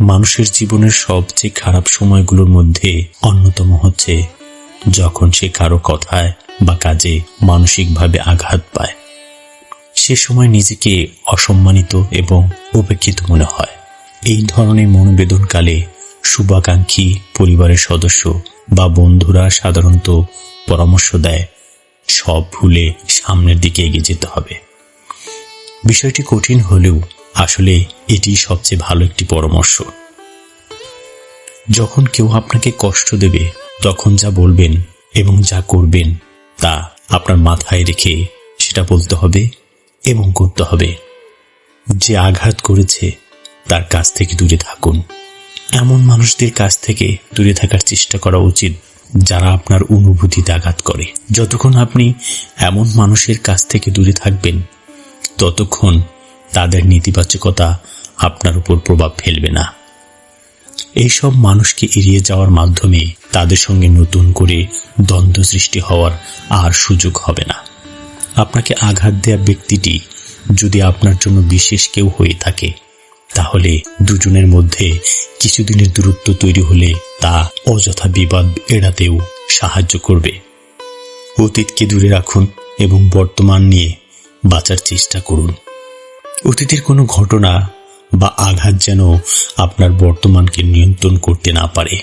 মানুষের জীবনের সবচেয়ে খারাপ সময়গুলোর মধ্যে অন্যতম হচ্ছে যখন সে কারও কথায় বা কাজে মানসিকভাবে আঘাত পায়। সে সময় নিজেকে অসম্মানিত এবং উপেক্ষিত মনে হয়। এই ধরনের মনোবেদনকালে শুভাকাঙ্ক্ষী পরিবারের সদস্য বা বন্ধুরা সাধারণত পরামর্শ দেয়, সব ভুলে সামনের দিকে এগিয়ে যেতে হবে। বিষয়টি কঠিন হলেও আসলে এটি সবচেয়ে ভালো একটি পরামর্শ। যখন কেউ আপনাকে কষ্ট দেবে, তখন যা বলবেন এবং যা করবেন তা আপনার মাথায় রেখে সেটা বলতে হবে এবং করতে হবে। যে আঘাত করেছে, তার কাছ থেকে দূরে থাকুন। এমন মানুষদের কাছ থেকে দূরে থাকার চেষ্টা করা উচিত যারা আপনার অনুভূতিতে আঘাত করে। যতক্ষণ আপনি এমন মানুষের কাছ থেকে দূরে থাকবেন, ততক্ষণ তাদের নেতিবাচকতা আপনার উপর প্রভাব ফেলবে না। এইসব মানুষকে এড়িয়ে যাওয়ার মাধ্যমে তাদের সঙ্গে নতুন করে দ্বন্দ্ব সৃষ্টি হওয়ার আর সুযোগ হবে না। আপনাকে আঘাত দেওয়া ব্যক্তিটি যদি আপনার জন্য বিশেষ কেউ হয়ে থাকে, তাহলে দুজনের মধ্যে কিছুদিনের দূরত্ব তৈরি হলে তা অযথা বিবাদ এড়াতেও সাহায্য করবে। অতীতকে দূরে রাখুন এবং বর্তমান নিয়ে বাঁচার চেষ্টা করুন। অতীতের কোনো ঘটনা বা আঘাত যেন আপনার বর্তমানকে নিয়ন্ত্রণ করতে না পারে।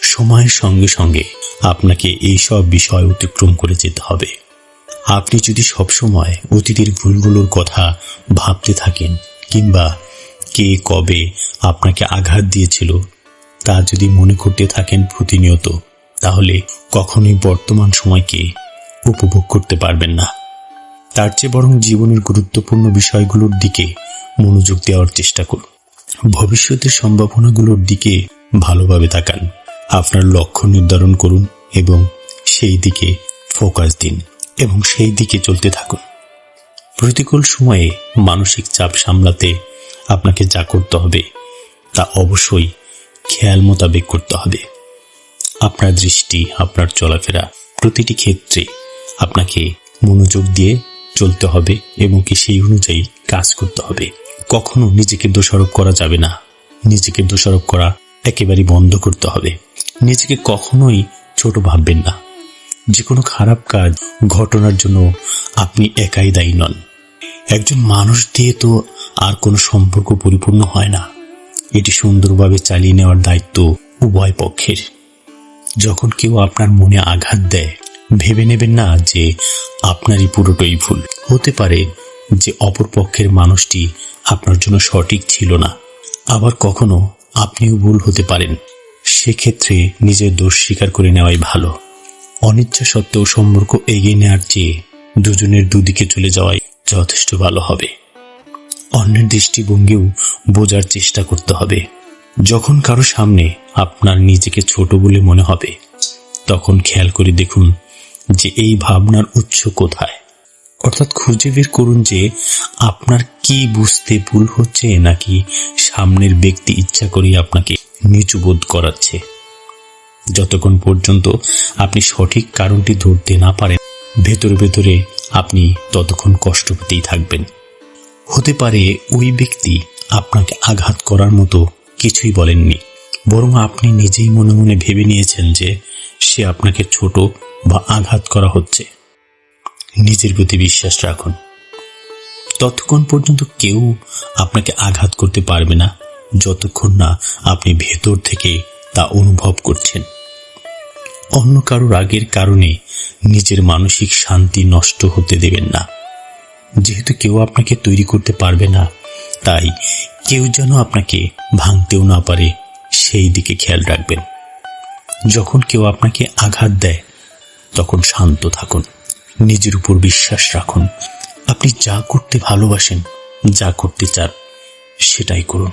সময়ের সঙ্গে সঙ্গে আপনাকে এই সব বিষয় অতিক্রম করে যেতে হবে। আপনি যদি সবসময় অতীতের ভুলগুলোর কথা ভাবতে থাকেন কিংবা কে কবে আপনাকে আঘাত দিয়েছিল তা যদি মনে করতে থাকেন প্রতিনিয়ত, তাহলে কখনোই বর্তমান সময়কে উপভোগ করতে পারবেন না। তার চেয়ে বরং জীবনের গুরুত্বপূর্ণ বিষয়গুলোর দিকে মনোযোগ দেওয়ার চেষ্টা করুন। ভবিষ্যতের সম্ভাবনাগুলোর দিকে ভালোভাবে তাকান। আপনার লক্ষ্য নির্ধারণ করুন এবং সেই দিকে ফোকাস দিন এবং সেই দিকে চলতে থাকুন। প্রতিকূল সময়ে মানসিক চাপ সামলাতে আপনাকে যা করতে হবে তা অবশ্যই খেয়াল মোতাবেক করতে হবে। আপনার দৃষ্টি, আপনার চলাফেরা প্রতিটি ক্ষেত্রে আপনাকে মনোযোগ দিয়ে চলতে হবে এবং কি সেই অনুযায়ী কাজ করতে হবে। কখনো নিজেকে দোষারোপ করা যাবে না। নিজেকে দোষারোপ করা একেবারে বন্ধ করতে হবে। নিজেকে কখনোই ছোট ভাববেন না। যে কোনো খারাপ কাজ ঘটনার জন্য আপনি একাই দায়ী নন। একজন মানুষ দিয়ে তো আর কোনো সম্পর্ক পরিপূর্ণ হয় না। এটি সুন্দরভাবে চালিয়ে নেওয়ার দায়িত্ব উভয় পক্ষের। যখন কেউ আপনার মনে আঘাত দেয় ভেবে নেবেন না যে আপনারই পুরোটাই ভুল। হতে পারে যে অপর পক্ষের মানুষটি আপনার জন্য সঠিক ছিল না। আবার কখনো আপনিও ভুল হতে পারেন। সেক্ষেত্রে নিজের দোষ স্বীকার করে নেওয়াই ভালো। অনিচ্ছা সত্ত্বেও সম্পর্ক এগিয়ে নেওয়ার চেয়ে দুজনের দুদিকে চলে যাওয়াই যথেষ্ট ভালো হবে। অন্যের দৃষ্টিভঙ্গিও বোঝার চেষ্টা করতে হবে। যখন কারও সামনে আপনার নিজেকে ছোট বলে মনে হবে, তখন খেয়াল করে দেখুন যে এই ভাবনার উৎস কোথায়? অর্থাৎ খুঁজে বের করুন যে আপনার কি বুঝতে ভুল হচ্ছে নাকি সামনের ব্যক্তি ইচ্ছা করেই আপনাকে নিচু বোধ করাচ্ছে? যতক্ষণ পর্যন্ত আপনি সঠিক কারণটি ধরতে না পারেন, ভেতরে ভেতরে আপনি ততক্ষণ কষ্ট পেতেই থাকবেন। হতে পারে ওই ব্যক্তি আপনাকে আঘাত করার মতো কিছুই বলেননি, বরং আপনি নিজেই মনে মনে ভেবে নিয়েছেন যে সে আপনাকে ছোট বা আঘাত করা হচ্ছে। নিজের প্রতি বিশ্বাস রাখুন। ততক্ষণ পর্যন্ত কেউ আপনাকে আঘাত করতে পারবে না, যতক্ষণ না আপনি ভেতর থেকে তা অনুভব করছেন। অন্য কারোর রাগের কারণে নিজের মানসিক শান্তি নষ্ট হতে দেবেন না। যেহেতু কেউ আপনাকে তৈরি করতে পারবে না, তাই কেউ যেন আপনাকে ভাঙতেও না পারে, সেই দিকে খেয়াল রাখবেন। যখন কেউ আপনাকে আঘাত দেয়, তখন শান্ত থাকুন। নিজের উপর বিশ্বাস রাখুন। আপনি যা করতে ভালোবাসেন, যা করতে চান, সেটাই করুন।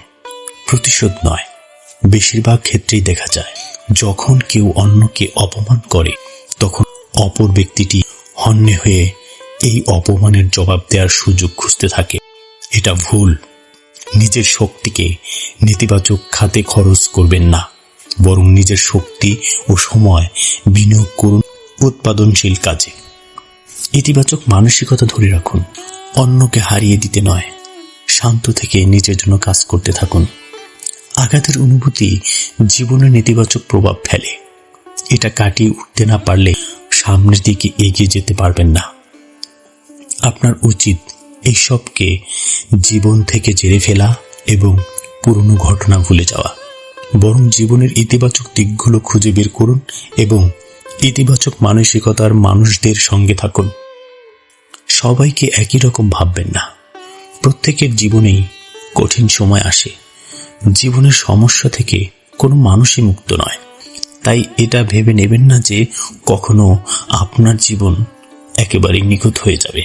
প্রতিশোধ নয়। বেশিরভাগ ক্ষেত্রেই দেখা যায়, যখন কেউ অন্যকে অপমান করে, তখন অপর ব্যক্তিটি হন্যে হয়ে এই অপমানের জবাব দেওয়ার সুযোগ খুঁজতে থাকে। এটা ভুল। নিজের শক্তিকে নেতিবাচক খাতে খরচ করবেন না। বরং নিজের শক্তি ও সময় বিনিয়োগ করুন উৎপাদনশীল কাজে। ইতিবাচক মানসিকতা ধরে রাখুন, অন্যকে হারিয়ে দিতে নয়, শান্ত থেকে নিজের জন্য কাজ করতে থাকুন। আঘাতের অনুভূতি জীবনে নেতিবাচক প্রভাব ফেলে। এটা কাটিয়ে উঠতে না পারলে সামনের দিকে এগিয়ে যেতে পারবেন না। আপনার উচিত এইসবকে জীবন থেকে জেরে ফেলা এবং পুরনো ঘটনা ভুলে যাওয়া। বরং জীবনের ইতিবাচক দিকগুলো খুঁজে বের করুন এবং ইতিবাচক মানসিকতার মানুষদের সঙ্গে থাকুন। সবাইকে একই রকম ভাববেন না। প্রত্যেকের জীবনেই কঠিন সময় আসে। জীবনের সমস্যা থেকে কোনো মানুষই মুক্ত নয়। তাই এটা ভেবে নেবেন না যে কখনো আপনার জীবন একেবারেই নিখুঁত হয়ে যাবে।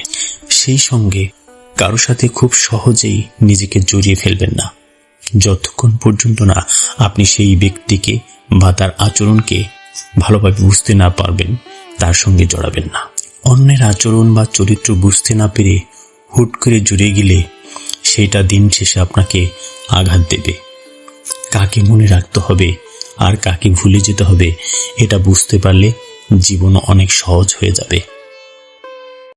সেই সঙ্গে কারও সাথে খুব সহজেই নিজেকে জড়িয়ে ফেলবেন না। যতক্ষণ পর্যন্ত না আপনি সেই ব্যক্তিকে বা তার আচরণকে ভালোভাবে বুঝতে না পারবেন, তার সঙ্গে জড়াবেন না। অন্যের আচরণ বা চরিত্র বুঝতে না পেরে হুট করে জুড়ে গেলে সেটা দিন শেষে আপনাকে আঘাত দেবে। কাকে মনে রাখতে হবে আর কাকে ভুলে যেতে হবে, এটা বুঝতে পারলে জীবন অনেক সহজ হয়ে যাবে।